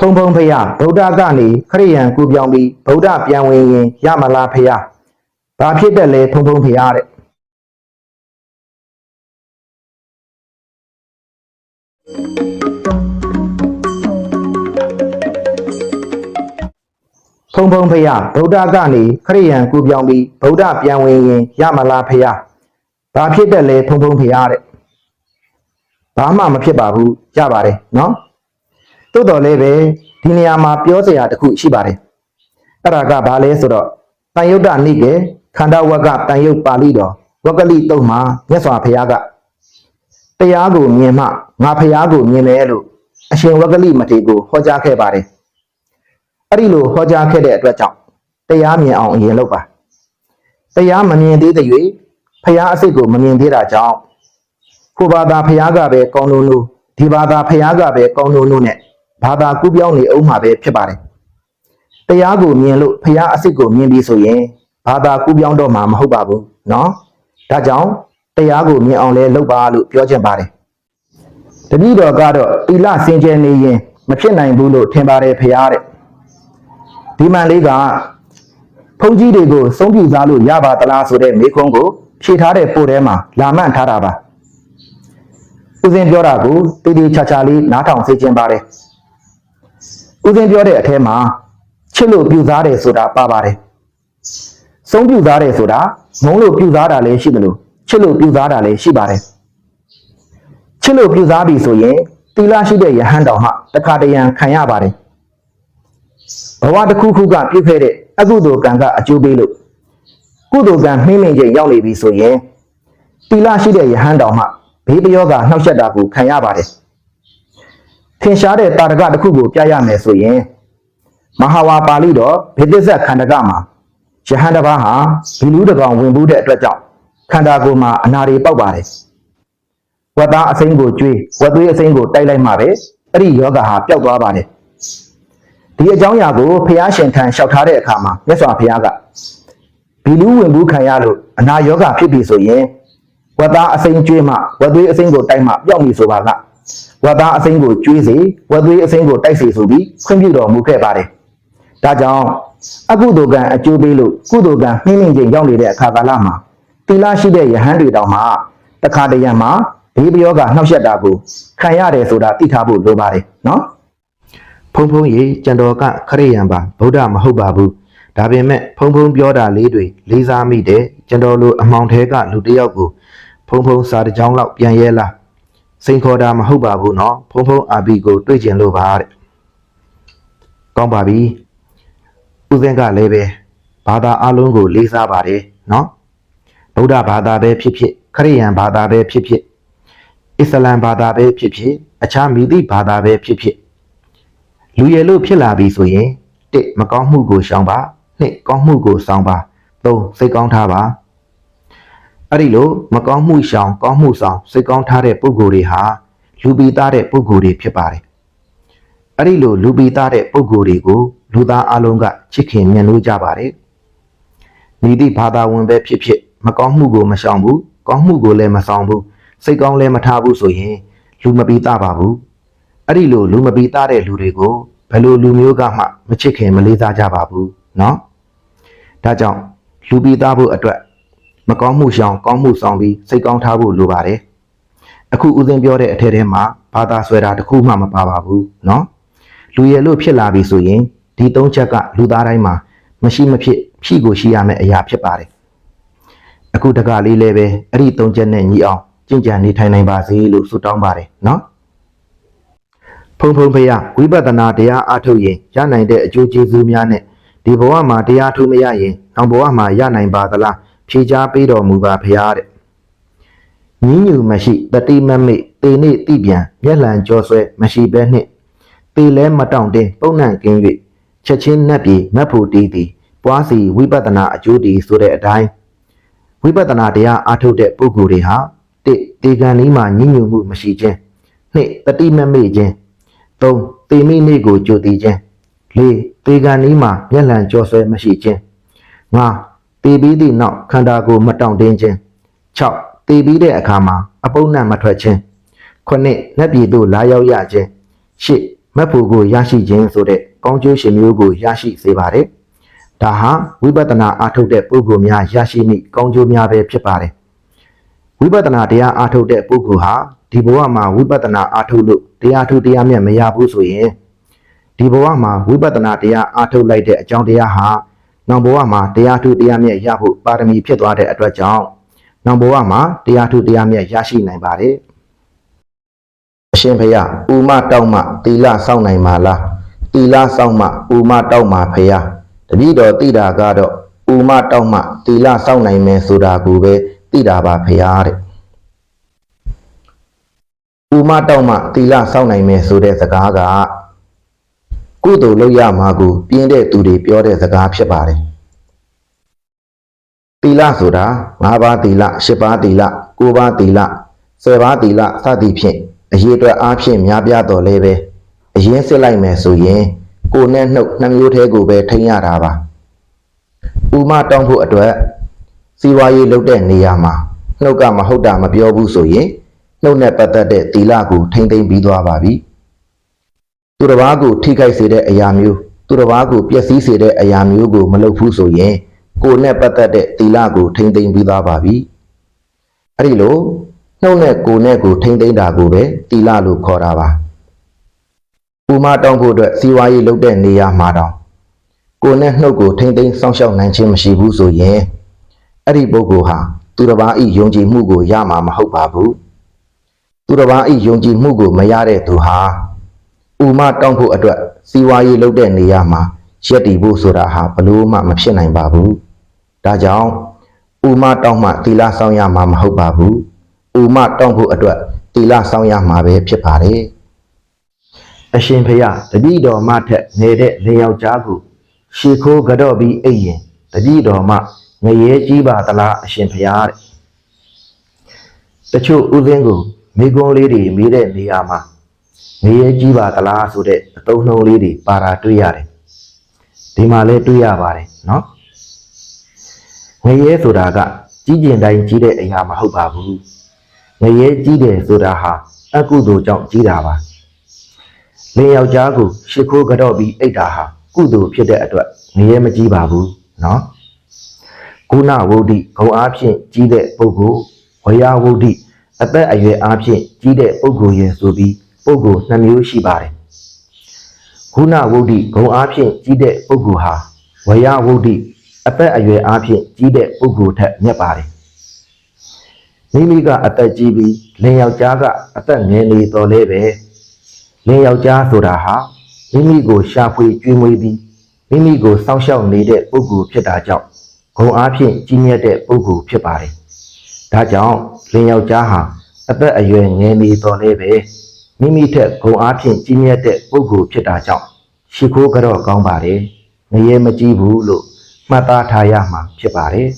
ဖုံဖုံဖယဗုဒ္ဓကနေခရိယန်ကူပြောင်းပြီးဗုဒ္ဓပြန်ဝင်ရင်ရမလားဖယဘာဖြစ်တယ်လဲဖုံဖုံဖယတဲ့ဖုံဖုံဖယဗုဒ္ဓကနေခရိယန်ကူပြောင်းပြီးဗုဒ္ဓပြန်ဝင်ရင်ရမလားဖယဘာဖြစ်တယ်လဲဖုံဖုံဖယတဲ့ဘာမှမဖြစ်ပါဘူးရပါတယ်နော် တိုးတော်လည်းပဲဒီနေရာမှာပြောစရာတစ်ခုရှိပါတယ်အဲ့ဒါကဘာလဲဆိုတော့တန်ယုတ်တနိကေခန္ဓာဝကတန်ယုတ်ပါဠိတော်ဝကလိတုံမှာမြတ်စွာဘုရားကတရားကိုမြင်မှငါဘုရားကိုမြင်တယ်လို့အရှင်ဝကလိမထေရကိုဟောကြားခဲ့ပါတယ်အဲ့ဒီလိုဟောကြားခဲ့တဲ့အတွက်ကြောင့်တရားမြင်အောင်အရင်လုပ်ပါတရားမမြင်သေးတဲ့၍ဘုရားအစစ်ကိုမမြင်သေးတာကြောင့်ကိုဘာသာဘုရားကပဲကောင်းလို့လို့ဒီဘာသာဘုရားကပဲကောင်းလို့လို့နဲ့ ဘာသာကူးပြောင်းနေအောင်မှာပဲဖြစ်ပါတယ်။တရားကိုမြင်လို့ဖះအစ်စ်ကိုမြင်ပြီဆိုရင်ဘာသာကူးပြောင်းတော့မှာမဟုတ်ပါဘူးเนาะ။ဒါကြောင့်တရားကိုမြင်အောင်လဲလုပ်ပါလို့ပြောချင်ပါတယ်။တပည့်တော်ကတော့တိလစင်ကြယ်နေရင်မဖြစ်နိုင်ဘူးလို့ထင်ပါတယ်ဖះတဲ့။ဒီမှန်လေးကဖုန်ကြီးတွေကိုစုံပြူစားလို့ရပါသလားဆိုတဲ့မေးခွန်းကိုဖြေထားတဲ့ပို့ထဲမှာလာမှန်ထားတာပါ။ဦးစင်ပြောတာကိုတေးသေးချာချာလေးနားထောင်စေချင်ပါတယ်။ ဦးစင်းပြောတဲ့အထဲမှာချစ်လို့ပြူစားတယ်ဆိုတာပါပါတယ်။ဆုံးပြူစားတယ်ဆိုတာငုံလို့ပြူစားတာလည်းရှိတယ်လို့ချစ်လို့ပြူစားတာလည်းရှိပါတယ်။ချစ်လို့ပြူစားပြီဆိုရင်တီလာရှိတဲ့ယဟန်တော်မှတခါတရံခံရပါတယ်။ဘဝတစ်ခုခုကပြုခဲ့တဲ့အကုသိုလ်ကံကအကျိုးပေးလို့ကုသိုလ်ကံမှိမ့်မိန်ချိန်ရောက်နေပြီဆိုရင်တီလာရှိတဲ့ယဟန်တော်မှဘေးပယောကနှောက်ယှက်တာကိုခံရပါတယ်။ ထင်ရှားတဲ့တာရကတစ်ခုကိုပြရမယ်ဆိုရင်မဟာဝါပါဠိတော်ဘေဒိဇက်ခန္ဓကမှာယဟန်တစ်ပါးဟာဘီလူးတစ်ကောင်ဝင်ဘူးတဲ့အတွက်ကြောင့်ခန္ဓာကိုယ်မှာအနာတွေပေါက်ပါတယ်ဝတ်သားအစိမ်းကိုကျွေးဝတ်သွေးအစိမ်းကိုတိုက်လိုက်မှပဲအဲ့ဒီယောဂဟာပျောက်သွားပါတယ်ဒီအကြောင်းအရာကိုဖះရှင်ထံလျှောက်ထားတဲ့အခါမှာမြတ်စွာဘုရားကဘီလူးဝင်ဘူးခံရလို့အနာယောဂဖြစ်ပြီဆိုရင်ဝတ်သားအစိမ်းကျွေးမှဝတ်သွေးအစိမ်းကိုတိုက်မှပျောက်ပြီဆိုပါက ဝတ်သားအစိမ်းကိုကျွေးစေဝတ်သွေးအစိမ်းကိုတိုက်စေဆိုပြီးခွင့်ပြုတော်မူခဲ့ပါတယ်။ဒါကြောင့်အကုသိုလ်ကံအကျိုးပေးလို့ကုသိုလ်ကံနှင်းနှင်းချင်းရောက်နေတဲ့အခါကာလမှာသီလရှိတဲ့ယဟန်တွေတောင်မှတခါတရံမှာဘေးပယောကနှောက်ယှက်တာကိုခံရတယ်ဆိုတာသိထားဖို့လိုပါတယ်နော်။ဖုံဖုံရေကြံတော်ကခရိယံပါဗုဒ္ဓမဟုတ်ပါဘူး။ဒါပေမဲ့ဖုံဖုံပြောတာလေးတွေလေးစားမိတယ်ကြံတော်လိုအမောင်ထဲကလူတစ်ယောက်ကိုဖုံဖုံစာတစ်ကြောင်းလောက်ပြန်ရဲလား စိန်ခေါ်တာမဟုတ်ပါဘူးနော်ဖုံဖုံအာဘီကိုတွေ့ကျင်လို့ပါတဲ့ကောင်းပါပြီဦးစင်းကလည်းပဲဘာသာအလုံးကိုလေးစားပါတယ်နော်ဗုဒ္ဓဘာသာပဲဖြစ်ဖြစ်ခရစ်ယာန်ဘာသာပဲဖြစ်ဖြစ်အစ္စလာမ်ဘာသာပဲဖြစ်ဖြစ်အခြားမိသည့်ဘာသာပဲဖြစ်ဖြစ်လူရည်လို့ဖြစ်လာပြီဆိုရင်တစ်မကောင်းမှုကိုရှောင်ပါနှစ်ကောင်းမှုကိုဆောင်ပါသုံးစိတ်ကောင်းထားပါ အဲ့ဒီလိုမကောင်းမှုရှောင်ကောင်းမှုဆောင်စိတ်ကောင်းထားတဲ့ပုဂ္ဂိုလ်တွေဟာလူပီသားတဲ့ပုဂ္ဂိုလ်တွေဖြစ်ပါတယ်။အဲ့ဒီလိုလူပီသားတဲ့ပုဂ္ဂိုလ်တွေကိုလူသားအလုံးကချစ်ခင်မြတ်လို့ကြပါတယ်။ဤသည့်ဘာသာဝင်ပဲဖြစ်ဖြစ်မကောင်းမှုကိုမရှောင်ဘူးကောင်းမှုကိုလည်းမဆောင်ဘူးစိတ်ကောင်းလည်းမထားဘူးဆိုရင်လူမပီသားပါဘူး။အဲ့ဒီလိုလူမပီသားတဲ့လူတွေကိုဘယ်လိုလူမျိုးကမှမချစ်ခင်မလေးစားကြပါဘူးเนาะ။ဒါကြောင့်လူပီသားဖို့အတွက် မကောင်းမှုရှောင်ကောင်းမှုဆောင်ပြီးစိတ်ကောင်းထားဖို့လိုပါတယ်။အခုဦးစင်းပြောတဲ့အထက်ထဲမှာဘာသာဆွဲတာတစ်ခုမှမပါပါဘူးเนาะ။လူရည်လို့ဖြစ်လာပြီဆိုရင်ဒီသုံးချက်ကလူသားတိုင်းမှာမရှိမဖြစ်ဖြည့်ကိုရှိရမယ့်အရာဖြစ်ပါတယ်။အခုတကလေးလည်းပဲအဲ့ဒီသုံးချက်နဲ့ညီအောင်ကြင်ကြံနေထိုင်နိုင်ပါစေလို့ဆုတောင်းပါတယ်เนาะ။ဖုံဖုံဖရဝိပဿနာတရားအားထုတ်ရင်ရနိုင်တဲ့အကျိုးကျေးဇူးများနဲ့ဒီဘဝမှာတရားထုမရရင်နောက်ဘဝမှာရနိုင်ပါသလား ဖြေချားပေးတော်မူပါဖရာတဲ့ညီညူမရှိတတိမမိတ်တေနေတိပြန်မျက်လံကြောဆွဲမရှိပဲနှင့်တေလဲမတောင့်တင်းပုံနှံ့ကင်း၍ချက်ချင်းနှက်ပြေမက်ဖို့တီးသည်ပွားစီဝိပဿနာအကျိုးတည်ဆိုတဲ့အတိုင်းဝိပဿနာတရားအားထုတ်တဲ့ပုဂ္ဂိုလ်တွေဟာတိတေကံဤမှာညီညူမှုမရှိခြင်းနှစ်တတိမမေ့ခြင်းသုံးတေမိနေကိုကြိုတည်ခြင်းလေးတေကံဤမှာမျက်လံကြောဆွဲမရှိခြင်းငါ တည်ပြီးသည့်နောက်ခန္ဓာကိုယ်မတောင့်တင်းခြင်း6တည်ပြီးတဲ့အခါမှာအပုပ်နှံ့မထွက်ခြင်း9လက်ပြည်သို့လာရောက်ရခြင်း10မမက်ဖို့ကိုရရှိခြင်းဆိုတဲ့ကောင်းကျိုးရှင်မျိုးကိုရရှိစေပါတယ်။ဒါဟာဝိပဿနာအားထုတ်တဲ့ပုဂ္ဂိုလ်များရရှိမိကောင်းကျိုးများပဲဖြစ်ပါတယ်။ဝိပဿနာတရားအားထုတ်တဲ့ပုဂ္ဂိုလ်ဟာဒီဘဝမှာဝိပဿနာအားထုတ်လို့တရားထုတရားမြတ်မရဘူးဆိုရင်ဒီဘဝမှာဝိပဿနာတရားအားထုတ်လိုက်တဲ့အကြောင်းတရားဟာ နောက်ဘဝမှာတရားထုတရားမြတ်ရဖို့ပါရမီဖြစ်သွားတဲ့အတွက်ကြောင့်နောက်ဘဝမှာတရားထုတရားမြတ်ရရှိနိုင်ပါတယ်။အရှင်ဘုရားဥမတောက်မှတီလစောင့်နိုင်မှာလားတီလစောင့်မှဥမတောက်မှဖရာတပည့်တော်တိတာကတော့ဥမတောက်မှတီလစောင့်နိုင်မယ်ဆိုတာကိုပဲတိတာပါဖရာတဲ့ဥမတောက်မှတီလစောင့်နိုင်မယ်ဆိုတဲ့စကားက ကုသိုလ်လုပ်ရမှာကိုပြင်းတဲ့သူတွေပြောတဲ့စကားဖြစ်ပါတယ်တီလဆိုတာ၅ပါးတီလ၈ပါးတီလ၉ပါးတီလ၁၀ပါးတီလစသည်ဖြင့်အရေးအတွက်အားဖြင့်များပြားတော်လဲပဲအရင်စစ်လိုက်မယ်ဆိုရင်ကိုယ်နဲ့နှုတ်နှမျိုးသေးကိုပဲထိန်းရတာပါဥမတောင်းဖို့အတွက်စီဝါရေးလုပ်တဲ့နေရာမှာနှုတ်ကမဟုတ်တာမပြောဘူးဆိုရင်နှုတ်နဲ့ပတ်သက်တဲ့တီလကိုထိမ့်သိမ့်ပြီးသွားပါပြီ သူတစ်ပါးကိုထိခိုက်စေတဲ့အရာမျိုးသူတစ်ပါးကိုပျက်စီးစေတဲ့အရာမျိုးကိုမလုပ်ဘူးဆိုရင်ကိုယ်နဲ့ပတ်သက်တဲ့တီလကိုထိမ့်သိမ့်ပြီးသွားပါပြီအဲ့ဒီလိုနှုတ်နဲ့ကိုယ်နဲ့ကိုထိမ့်သိမ့်တာကိုပဲတီလလို့ခေါ်တာပါဥမတောင်းဖို့အတွက်စီဝါရေးလုပ်တဲ့နေရာမှာတောင်ကိုယ်နဲ့နှုတ်ကိုထိမ့်သိမ့်စောင့်ရှောက်နိုင်ခြင်းမရှိဘူးဆိုရင်အဲ့ဒီပုဂ္ဂိုလ်ဟာသူတစ်ပါးဤယုံကြည်မှုကိုရမှာမဟုတ်ပါဘူးသူတစ်ပါးဤယုံကြည်မှုကိုမရတဲ့သူဟာ ဥမတောင်းဖို့အတွက်စီဝါရေးလုပ်တဲ့နေရာမှာရက်တည်ဖို့ဆိုတာဟာဘလို့မှမဖြစ်နိုင်ပါဘူးဒါကြောင့်ဥမတောင်းမှသီလဆောင်ရမှာမဟုတ်ပါဘူးဥမတောင်းဖို့အတွက်သီလဆောင်ရမှာပဲဖြစ်ပါတယ်အရှင်ဖေယတတိတော်မထက်နေတဲ့လေယောက်ျားကိုရှေခိုးကြော့ပြီးအိပ်ရင်တတိတော်မငရဲကြီးပါသလားအရှင်ဖေယတဲ့တချို့ဥစဉ်ကိုမိကုံးလေးတွေမေးတဲ့နေရာမှာ ငရဲကြီးပါသလားဆိုတဲ့အသုံးနှုန်းလေးတွေပါတာတွေ့ရတယ်ဒီမှာလည်းတွေ့ရပါတယ်နော်ငရဲဆိုတာကကြီးကျင်တိုင်းကြီးတဲ့အရာမဟုတ်ပါဘူးငရဲကြီးတယ်ဆိုတာဟာအကုသိုလ်ကြောင့်ကြီးတာပါလင်ယောက်ျားကိုရှ िख ိုးကြော့ပြီးအိတ်တာဟာကုသိုလ်ဖြစ်တဲ့အတွက်ငရဲမကြီးပါဘူးနော်ကုဏဝုဒ္ဓိဂုံအားဖြင့်ကြီးတဲ့ပုဂ္ဂိုလ်ဝေယဝုဒ္ဓိအသက်အရွယ်အားဖြင့်ကြီးတဲ့ပုဂ္ဂိုလ်ရဲ့ဆိုပြီး ပုဂ္ဂိုလ်နှမျိုးရှိပါတယ်ခုနဝုဒ္ဓိဂုံအားဖြင့်ကြီးတဲ့ပုဂ္ဂိုလ်ဟာဝေယဝုဒ္ဓိအသက်အရွယ်အားဖြင့်ကြီးတဲ့ပုဂ္ဂိုလ်ထက်မြတ်ပါတယ်မိမိကအသက်ကြီးပြီးလင်ယောက်ျားကအသက်ငယ်နေတော်လဲပဲလင်ယောက်ျားဆိုတာဟာမိမိကိုရှာဖွေကျွေးမွေးပြီးမိမိကိုစောင့်ရှောက်နေတဲ့ပုဂ္ဂိုလ်ဖြစ်တာကြောင့်ဂုံအားဖြင့်ကြီးမြတ်တဲ့ပုဂ္ဂိုလ်ဖြစ်ပါတယ်ဒါကြောင့်လင်ယောက်ျားဟာအသက်အရွယ်ငယ်နေတော်လဲပဲ မိမိထက်ဂုံအားဖြင့်ကြီးမြတ်တဲ့ပုဂ္ဂိုလ်ဖြစ်တာကြောင့်ရှိခိုးကြတော့ကောင်းပါတယ်ငရေမကြည့်ဘူးလို့မှတ်သားထားရမှာဖြစ်ပါတယ်